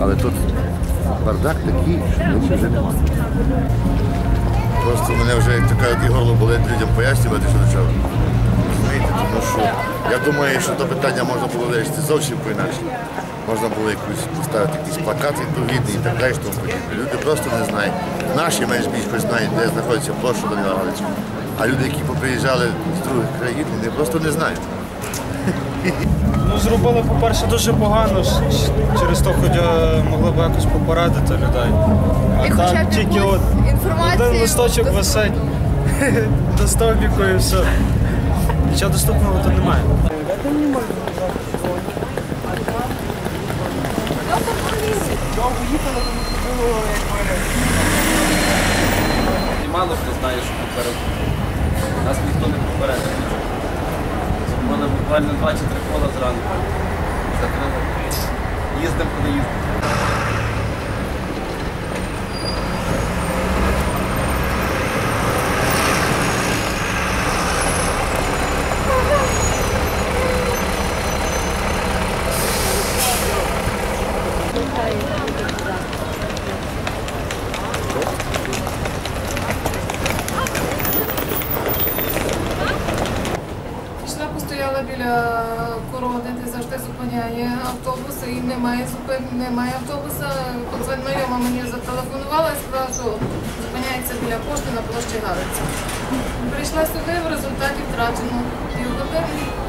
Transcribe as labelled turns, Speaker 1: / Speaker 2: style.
Speaker 1: Але тут бардак такий, що нічого вже немає. Просто мене вже, як то і горло болить людям пояснювати, що до чого. Розумієте, тому що я думаю, що до питання можна було вирішити зовсім по-інакше. Можна було якусь поставити якісь плакати відповідний і так далі, тому. Люди просто не знають. Наші менш більш знають, де знаходиться площа Данила Галицька. А люди, які поприїжджали з других країн, вони просто не знають.
Speaker 2: Ну, зробили, по-перше, дуже погано. Через то хоч е, могли б якось попередити людей. А
Speaker 3: І хоча
Speaker 2: там
Speaker 3: б
Speaker 2: тільки от один листочок
Speaker 3: дос-
Speaker 2: висить до стовбіку і все. Нічого доступного то немає.
Speaker 4: І мало хто знає, що попереду. Нас ніхто не буквально два чи три кола зранку. Закрили. Їздимо, куди їздимо.
Speaker 5: Постояла біля корони, де завжди зупиняє автобуси і немає зупин, немає автобуса. Знайома мені зателефонувала і сказала, що зупиняється біля пошти на площі Галиця. Прийшла сюди, в результаті втрачено півгодини.